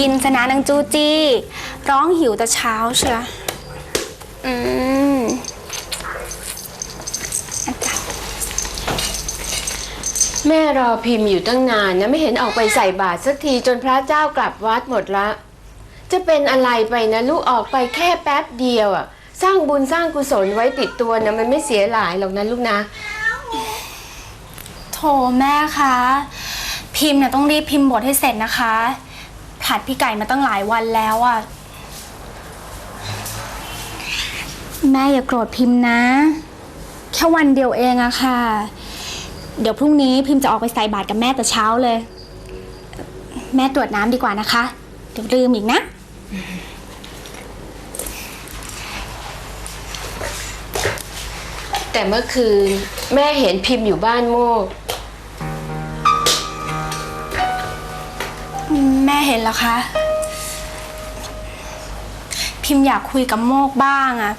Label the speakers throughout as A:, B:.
A: กินซะนะนางจูจี้ ร้องหิวแต่เช้าเชียวอืมอาจารย์
B: แม่รอพิมพ์อยู่ตั้งนานนะไม่เห็นออกไปใส่บาตรสักทีจนพระเจ้ากลับวัดหมดละ จะเป็นอะไรไปนะลูกออกไปแค่แป๊บเดียวอะสร้างบุญสร้างกุศลไว้ติดตัวนะมันไม่เสียหลายหรอกนะลูกนะ
A: โถแม่คะ พิมพ์เนี่ยต้องรีบพิมพ์บทให้เสร็จนะคะ ผัดพี่ไก่มาตั้งหลายวันแล้วอะแม่อย่าโกรธพิมพ์นะ แค่วันเดียวเองอะค่ะ เดี๋ยวพรุ่งนี้พิมพ์จะออกไปใส่บาตรกับแม่แต่เช้าเลย แม่ตรวจน้ำดีกว่านะคะ เดี๋ยวลืมอีกนะ
B: แต่เมื่อคืนแม่เห็นพิมพ์อยู่บ้านโมก
A: แม่เห็นแล้วคะ พิมพ์อยากคุยกับโมกบ้างอะ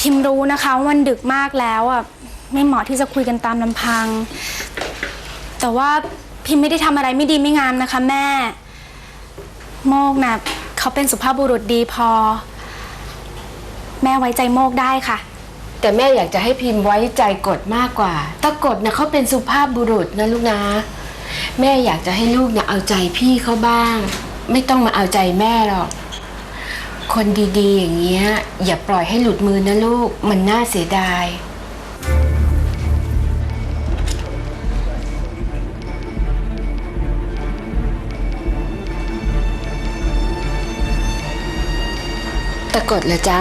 A: พิมพ์รู้นะคะว่ามันดึกมากแล้วอะไม่เหมาะที่จะคุยกันตามลำพัง แต่ว่าพิมพ์ไม่ได้ทำอะไรไม่ดีไม่งามนะคะ แม่ โมกนะ่ะเขาเป็นสุภาพบุรุษดีพอ แม่ไว้ใจโมกได้ค่ะ
B: แต่แม่อยากจะให้พิมพ์ไว้ใจกฎมากกว่าตากฎนะเขาเป็นสุภาพบุรุษนะลูกนะ แม่อยากจะให้ลูกเนี่ยเอาใจพี่เขาบ้าง ไม่ต้องมาเอาใจแม่หรอก คนดีๆอย่างเงี้ย อย่าปล่อยให้หลุดมือนะลูกมันน่าเสียดาย ตะกดเหรอจ๊ะ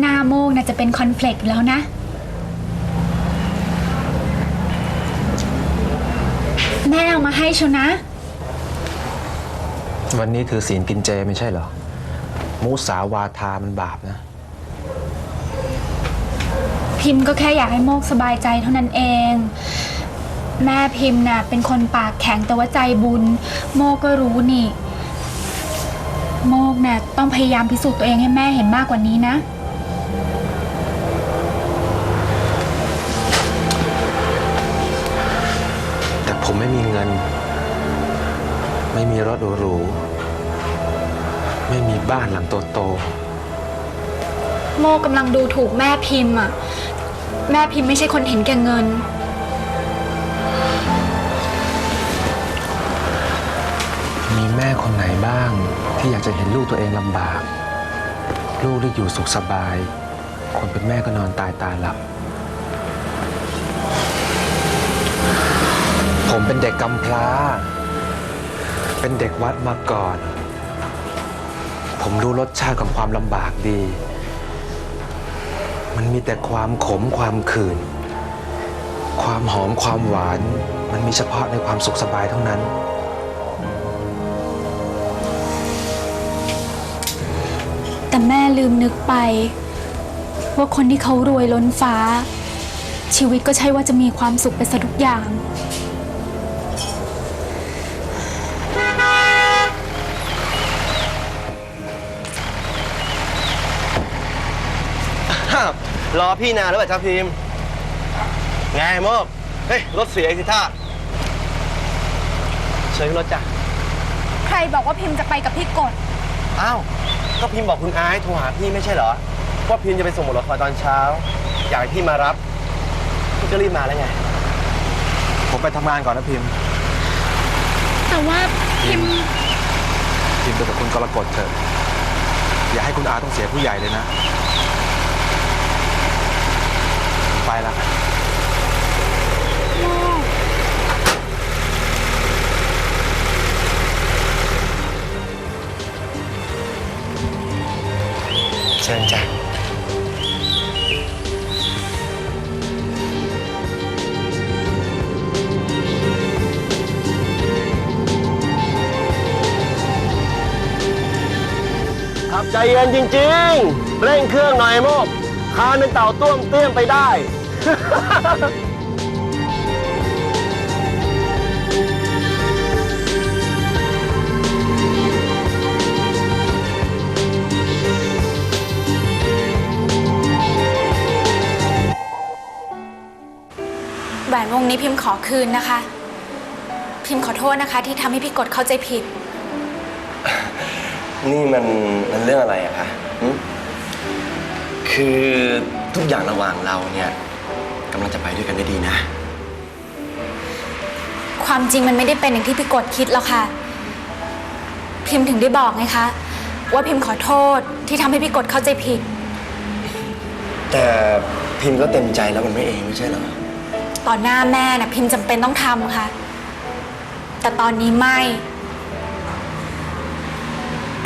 A: หน้าโมกน่ะจะเป็นคอนเฟลกต์อยู่แล้วนะ แม่เอามาให้ชวนะ
C: วันนี้ถือศีลกินเจไม่ใช่เหรอ มุสาวาทามันบาปนะ
A: พิมพ์ก็แค่อยากให้โมกสบายใจเท่านั้นเอง แม่พิมพ์น่ะเป็นคนปากแข็งแต่ว่าใจบุญ โมกก็รู้นี่ โมกน่ะต้องพยายามพิสูจน์ตัวเองให้แม่เห็นมากกว่านี้นะ
C: ผมไม่มีเงิน ไม่มีรถหรูๆไม่มีบ้านหลังโต
A: โมกำลังดูถูกแม่พิมพ์อะแม่พิมพ์ไม่ใช่คนเห็นแก่เงิน
C: ๆมีแม่คนไหนบ้าง ที่อยากจะเห็นลูกตัวเองลำบาก ลูกได้อยู่สุขสบาย คนเป็นแม่ก็นอนตายตาหลับ ผมเป็นเด็กกำพร้า เป็นเด็กวัดมาก่อน ผมรู้รสชาติของความลำบากดี มันมีแต่ความขมความขื่น ความหอมความหวาน มันมีเฉพาะในความสุขสบายเท่านั้น
A: แต่แม่ลืมนึกไป ว่าคนที่เขารวยล้นฟ้า ชีวิตก็ใช่ว่าจะมีความสุขไปซะทุกอย่าง
D: รอพี่นานแล้วเหรอจ้าพิมพ์ไงโมกเฮ้ย รถเสียอีกสิท่าเชิญขึ้นรถจ้ะ
A: ใครบอกว่าพิมพ์จะไปกับพี่กด
D: อ้าว ก็พิมพ์บอกคุณอายโทรหาพี่ไม่ใช่เหรอ ว่าพิมพ์จะไปส่งบทละครตอนเช้า อยากให้พี่มารับ พี่ก็รีบมาแล้วไง
C: ผมไปทำงานก่อนนะพิมพ์
A: แต่ว่าพิมพ์
C: พิมพ์ไปกับคุณกรกฎเถอะ อย่าให้คุณอาต้องเสียผู้ใหญ่เลยนะผม ไปละ
D: เชิญจ้ะขับใจเย็นจริง ๆ เร่งเครื่องหน่อยโมกคานเป็นเต่าต้วมเตี้ยมไปได้ แหว
A: นวงนี้พิมพ์ขอคืนนะคะ พิมพ์ขอโทษนะคะ ที่ทำให้พี่กดเข้าใจผิด
D: นี่มันมันเรื่องอะไรอะคะคือทุกอย่างระหว่างเราเนี่ย กำลังจะไปด้วยกันได้ดีนะ
A: ความจริงมันไม่ได้เป็นอย่างที่พี่กดคิดหรอกค่ะ พิมพ์ถึงได้บอกไงคะ ว่าพิมพ์ขอโทษที่ทำให้พี่กดเข้าใจผิด
D: แต่พิมพ์ก็เต็มใจแล้วมันไม่เองไม่ใช่เหรอ
A: ต่อหน้าแม่นะพิมพ์จำเป็นต้องทำค่ะ แต่ตอนนี้ไม่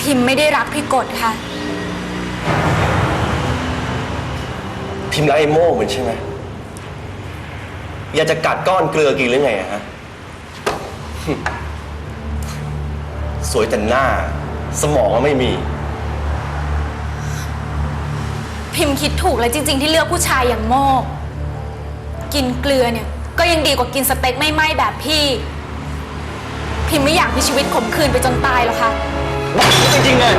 A: พิมพ์ไม่ได้รักพี่กดค่ะ
D: พิมพ์รักไอ้โม่มันใช่ไหม อยากจะกัดก้อนเกลือกินหรือไงอะฮะ สวยแต่หน้า สมองก็ไม่มี
A: พิมพ์คิดถูกแล้วจริง ๆ ที่เลือกผู้ชายอย่างโมก กินเกลือเนี่ย ก็ยังดีกว่ากินสเต็กไม่ไหม้แบบพี่ พิมพ์ไม่อยากมีชีวิตขมขื่นไปจนตายหรอกค่ะ
D: จริงๆเลย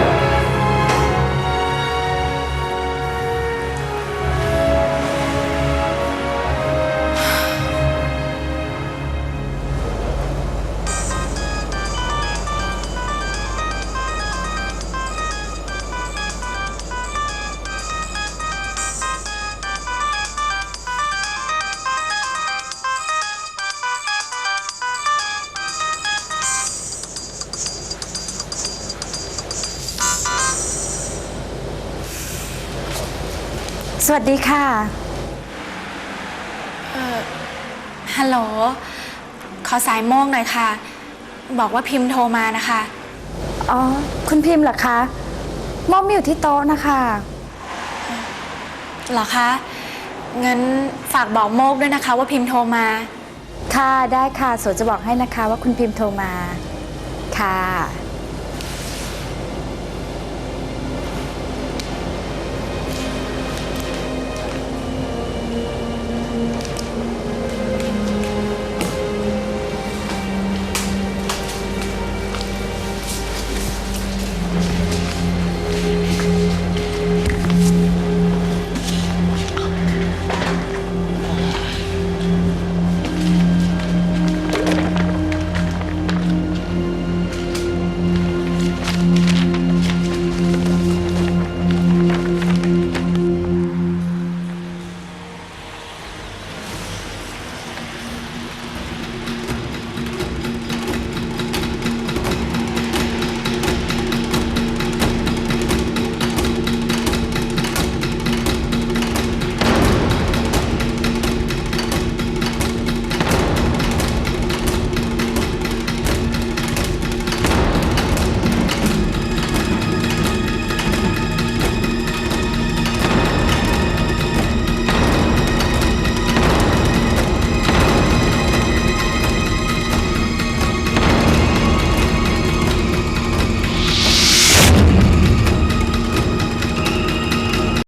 E: สวัสดีค่ะ
A: ฮัลโหล ขอสายโมกหน่อยค่ะ บอกว่าพิมพ์โทรมานะคะ
E: อ๋อ คุณพิมพ์เหรอคะมอมอยู่ที่โต๊ะนะคะ
A: เหรอคะ งั้นฝากบอกโมกด้วยนะคะ ว่าพิมพ์โทรมา
E: ค่ะ ได้ค่ะสวนจะบอกให้นะคะว่าคุณพิมพ์โทรมา ค่ะ